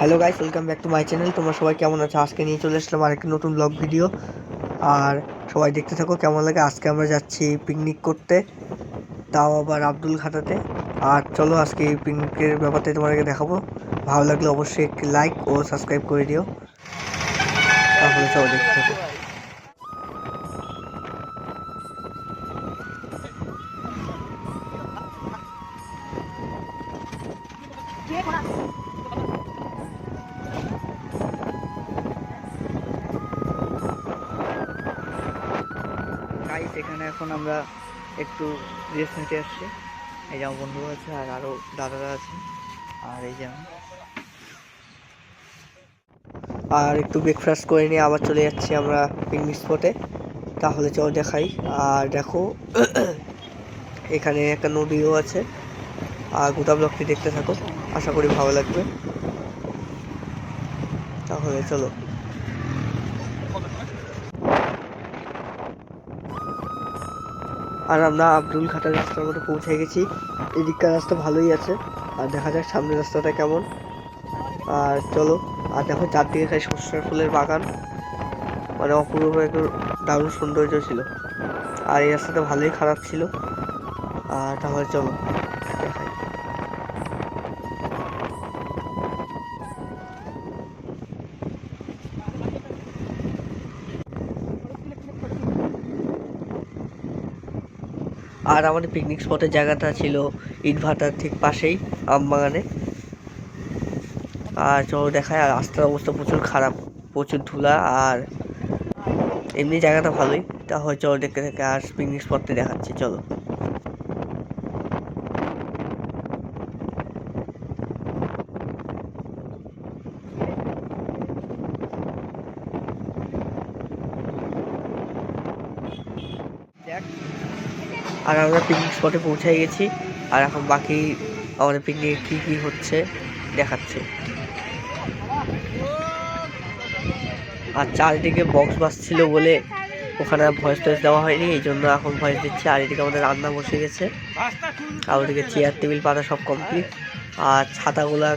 Hello guys welcome back to my channel তোমরা সবাই কেমন আছো? আজকে নিয়ে চলে আসলাম আরেকটি নতুন ব্লগ ভিডিও আর সবাই দেখতে থাকো, কেমন লাগে? আজকে আমরা যাচ্ছি পিকনিক করতে, তাও আবার আব্দুল খাতাতে। আর চলো, আজকে এই পিকনিকের ব্যাপারটা তোমাদেরকে দেখাবো। ভালো লাগলে অবশ্যই একটি লাইক ও সাবস্ক্রাইব করে দিও। তাহলে চলো দেখতে থাকো। গাইস এখানে আমরা একটু রেস্ট নিতে আসছি। এই যে আমার বন্ধু আছে আর আরও দাদারা আছে। আর এই যে আর একটু ব্রেকফাস্ট করে নিয়ে আবার চলে যাচ্ছি আমরা পিকনিক স্পটে তাহলে চল দেখাই। আর দেখো, এখানে একটা নদীও আছে। আর গোটা ব্লকটি দেখতে থাকো। আশা করি ভালো লাগবে। তাহলে চলো। আর আমরা আব্দুল খাটার রাস্তার মতো পৌঁছে গেছি। এদিককার রাস্তা ভালোই আছে। আর দেখা যাক সামনের রাস্তাটা কেমন। আর চলো, আর দেখো চারদিকে খাই সর্ষের ফুলের বাগান। মানে অপূর্ব একটু দারুণ সৌন্দর্য ছিল। আর এই রাস্তাটা ভালোই খারাপ ছিল। আর তাহলে চলো, দেখাই। আর আমাদের পিকনিক স্পটের জায়গাটা ছিল ইটভাটার ঠিক পাশেই আমবাগানে আর চলো দেখায় আর রাস্তার অবস্থা প্রচুর খারাপ, প্রচুর ধুলা, আর এমনি জায়গাটা ভালোই। তা হয় চলো দেখতে থেকে, আর পিকনিক স্পটটি দেখাচ্ছি, চলো। আর আমরা পিকনিক স্পটে পৌঁছে গেছি। আর এখন বাকি আমাদের পিকনিকে কী কী হচ্ছে দেখাচ্ছে। আর চারিদিকে বক্স বাজছিল বলে ওখানে ভয়েস টয়েস দেওয়া হয়নি এই জন্য এখন ভয়েস দিচ্ছি। আর এদিকে আমাদের রান্না বসে গেছে। আর ওদিকে চেয়ার টেবিল পাতা সব কমপ্লিট আর ছাতাগুলা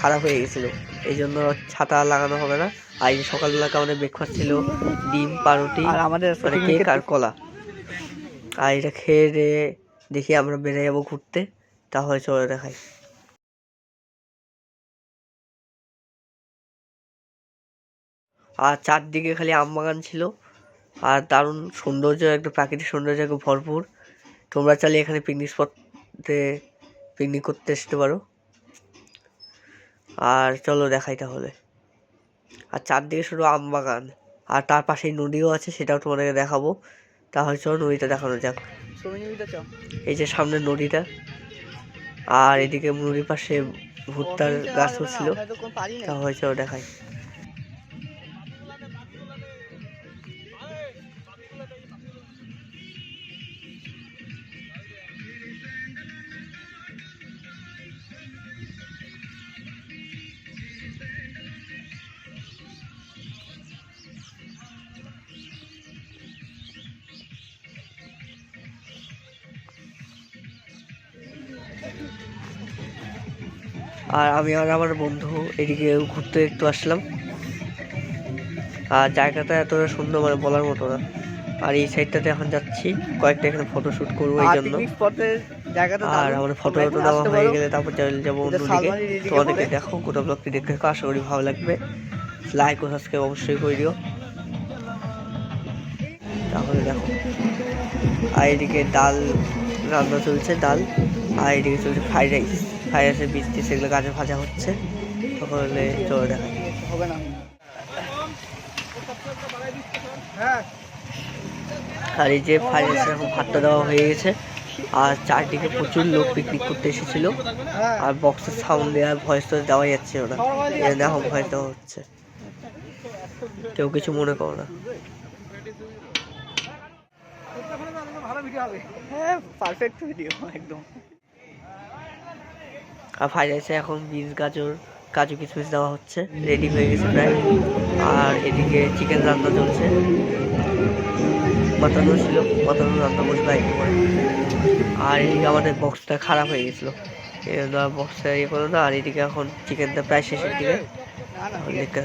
খারাপ হয়ে গেছিল। এই জন্য ছাতা লাগানো হবে না। আর সকালবেলাকে আমাদের ব্রেকফাস্ট ছিল ডিম পাউরুটি আর আমাদের মানে কেক আর কলা। আর এটা খেয়ে দিয়ে দেখি আমরা বেড়ে যাব ঘুরতে। তাহলে চলে দেখাই। আর চারদিকে খালি আম বাগান ছিল। আর দারুণ সৌন্দর্য, একটা প্রাকৃতিক সৌন্দর্য একদম ভরপুর। তোমরা চাইলে এখানে পিকনিক স্পটে পিকনিক করতে আসতে পারো। আর চলো দেখাই তাহলে। আর চারদিকে শুধু আম বাগান। আর তার পাশেই নদীও আছে, সেটাও তোমাদেরকে দেখাবো। তাহলে চলো নদীটা দেখানো যাক। এই যে সামনে নদীটা। আর এদিকে নদীর পাশে ভুট্টার গাছও ছিল তাহলে চলো দেখাই। আর আমি আর আমার বন্ধু এদিকে ঘুরতে একটু আসলাম। আর জায়গাটা এতটা সুন্দর মানে বলার মতো না। আর এই সাইডটাতে এখন যাচ্ছি কয়েকটা এখানে ফটো শ্যুট করব এই জন্য। আর আমাদের ফটো টটো দেওয়া হয়ে গেলে তারপর চলে যাব অন্যদিকে। তোমাদেরকে দেখো গোটা ব্লগটি দেখতে থাকো আশা করি ভালো লাগবে। লাইক ও সাবস্ক্রাইব অবশ্যই করে দিও। তাহলে দেখো। আর এদিকে ডাল রান্না চলছে ডাল। আর এদিকে চলছে ফ্রাইড রাইস রাইসের বীজ দিয়ে সেগুলো গাজর ভাজা হচ্ছে। তাহলে চলে দেখা হবে না আর এই যে রাইসের এখন ভাতটা দেওয়া হয়ে গেছে। আর চারদিকে প্রচুর লোক পিকনিক করতে এসেছিল। আর বক্সের সাউন্ড দেওয়া ভয়েস তো দেওয়া যাচ্ছে এই দেখো ভয়েস দেওয়া হচ্ছে। কেউ কিছু মনে করো না। হ্যাঁ পারফেক্ট ভিডিও একদম। আর ফ্রাইড রাইসে এখন বিনস গাজর কাজু কিশমিশ দেওয়া হচ্ছে। রেডি হয়ে গেছে প্রায়। আর এদিকে চিকেন রান্না চলছে। মাটনও ছিল মাটনও রান্না বসবে একটু পরে। আর এদিকে আমাদের বক্সটা খারাপ হয়ে গেছিল। বক্সটা ইয়ে করো না আর এদিকে এখন চিকেনটা প্রায় শেষের দিকে। দেখতে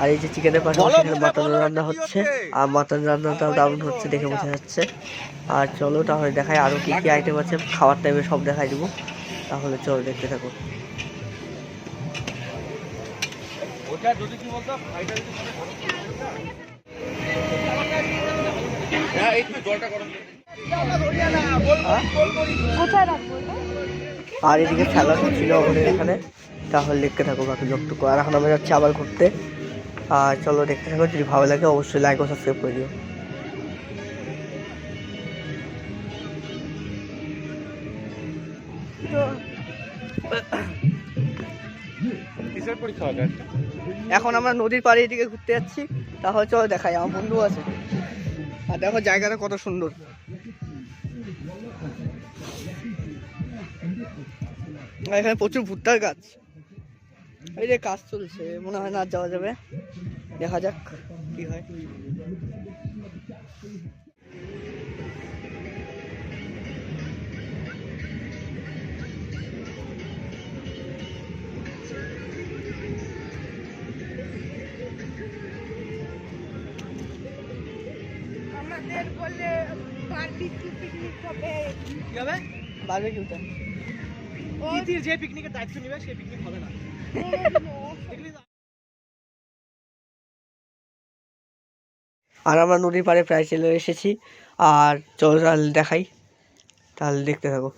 আর এই যে চিকেনের পাশাপাশি এখানে মাটন রান্না হচ্ছে। আর মাটন রান্নাটাও দারুণ হচ্ছে দেখে বোঝা যাচ্ছে। আর চলো তাহলে দেখাই আরও কি কি আইটেম আছে। খাওয়ার টাইমে সব দেখাই দিব। তাহলে চলো দেখতে থাকো। ওটা যদি কি বলতো ফ্রাইড রাইস হ্যাঁ একটু জলটা গরম আর এদিকে খেলা ছিল আমাদের এখানে। তাহলে দেখতে থাকো বাকি যতটুকু আর এখন আমরা যাচ্ছি আবার ঘুরতে। আর চলো দেখতে থাকো যদি ভালো লাগে অবশ্যই লাইক ও সাবস্ক্রাইব করে দিও। এখন আমরা নদীর পাড়ে এদিকে ঘুরতে যাচ্ছি। তাহলে চলো দেখাই আমার বন্ধু আছে। আর দেখো জায়গাটা কত সুন্দর। এখানে প্রচুর ভুট্টার গাছ। এই যে কাজ চলছে মনে হয় না আর যাওয়া যাবে। দেখা যাক কি হয়। আমাদের বলে বারবিকিউ পিকনিক হবে। কি হবে? বারবিকিউটা ইতির যে পিকনিকের দায়িত্ব নিবে সেই পিকনিক আর আমরা নদীর পাড়ে প্রায় চলে এসেছি। আর চলো তাহলে দেখাই। তাহলে দেখতে থাকো।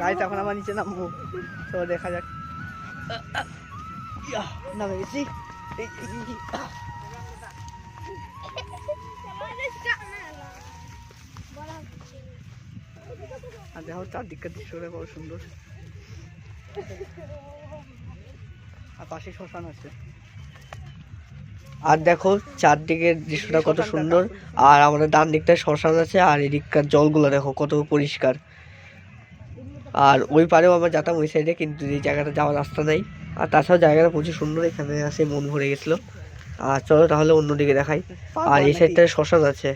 গাড়িতে এখন আমার নিচে নামবো। তো দেখা যাক। আহ। আর দেখো চারদিককার দৃশ্যটা বড় সুন্দর আর পাশে শ্মশান আছে আর দেখো চারদিকের দৃশ্যটা কত সুন্দর। আর আমাদের ডান দিকটায় শ্মশান আছে আর এদিককার জলগুলো দেখো কত পরিষ্কার। আর ওই পারেও আমরা যেতাম ওই সাইডে কিন্তু এই জায়গাটা যাওয়ার রাস্তা নাই। আর তাছাড়াও জায়গাটা প্রচুর সুন্দর, এখানে আসে মন ভরে গেছিল। আর চলো তাহলে অন্যদিকে দেখাই। আর এই সাইডটায় শ্মশান আছে।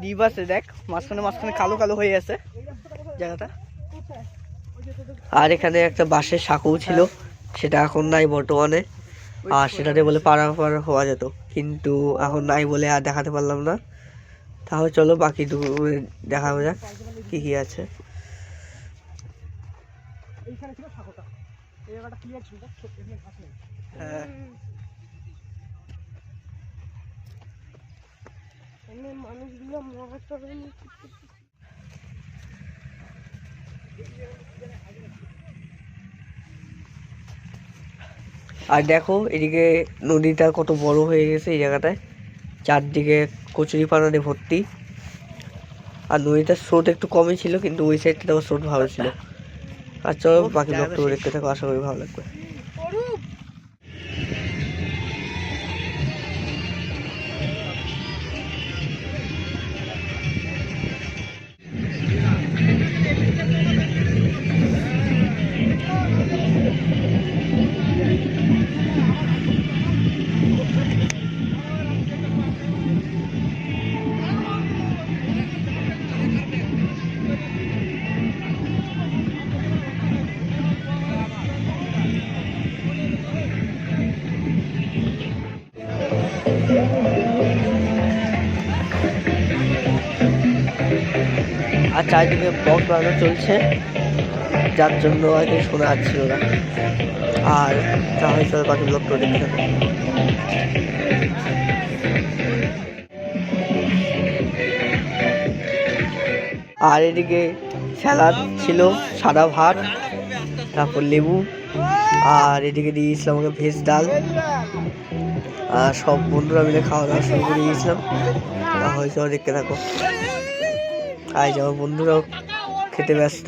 দ্বীপ আছে, দেখ, মাঝখানে মাঝখানে কালো কালো হয়ে আছে জায়গাটা। আর এখানে একটা বাঁশের সাঁকো ছিল, সেটা এখন নাই বর্তমানে। আর সেটাতে বলে পারাপার হওয়া যেত। কিন্তু এখন নাই বলে আর দেখাতে পারলাম না। তাহলে চলো বাকি দেখা যাক কি কি আছে। হ্যাঁ। আর দেখো এদিকে নদীটা কত বড় হয়ে গেছে এই জায়গাটায়। চারদিকে কচুরি পানাতে ভর্তি। আর নদীটার স্রোত একটু কমই ছিল কিন্তু ওই সাইডটাতে তোমার স্রোত ভালো ছিল। আর চলো বাকি ব্লগটুকু দেখতে থাকো আশা করি ভালো লাগবে। চারিদিকে বক্স বাজানো চলছে। যার জন্য কি শোনা যাচ্ছিল না। আর তাহলে চলো বাকি ব্লগটা দেখতে থাকো আর এদিকে স্যালাড ছিল, সাদা ভাত, তারপর লেবু, আর এদিকে দিয়েছিলাম আমাকে ভেজ ডাল। আর সব বন্ধুরা মিলে খাওয়া দাওয়া শুরু করে দিয়েছিলাম। তাহলে চলো দেখতে থাকো। আজ আমার বন্ধুরাও খেতে ব্যস্ত।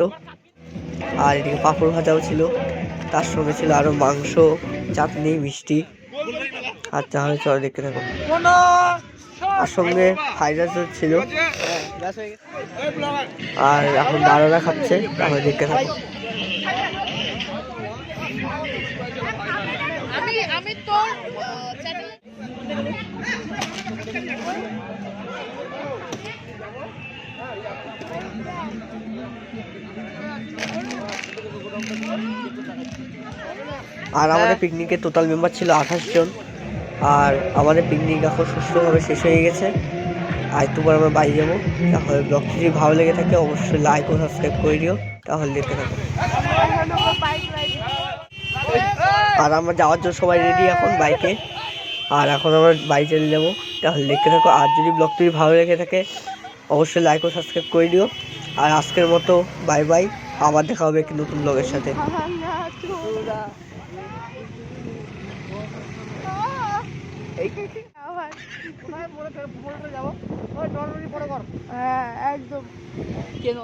আর এদিকে পাঁপড় ভাজাও ছিল। তার সঙ্গে ছিল আরও মাংস, চাটনি, মিষ্টি। আর তাহলে চলো দেখতে থাকো। আর সঙ্গে ফ্রাইড রাইসও ছিল। আর এখন দাদারা খাচ্ছে, তাহলে দেখতে থাকো। আমি আমি তোর চ্যানেল আর আমাদের। পিকনিকের টোটাল মেম্বার ছিল আঠাশ জন। আর আমাদের পিকনিক এখন সুস্থভাবে শেষ হয়ে গেছে। আর পর আমরা বাড়ি যাব। তাহলে ব্লগটি যদি ভালো লেগে থাকে, অবশ্যই লাইক ও সাবস্ক্রাইব করে দিও। তাহলে দেখতে থাকো। আর আমরা যাওয়ার জন্য সবাই রেডি এখন বাইকে আর এখন আমরা বাড়ি চলে যাব। তাহলে দেখতে থাকো। আর যদি ব্লগটি ভালো লেগে থাকে অবশ্যই লাইক ও সাবস্ক্রাইব করে দিও। আর আজকের মতো বাই বাই আবার দেখা হবে একটি নতুন ব্লগের সাথে। না তোরা এই আবার কোথায় পরে পরে যাব ওই ডরডরি পরে কর হ্যাঁ একদম। কেন?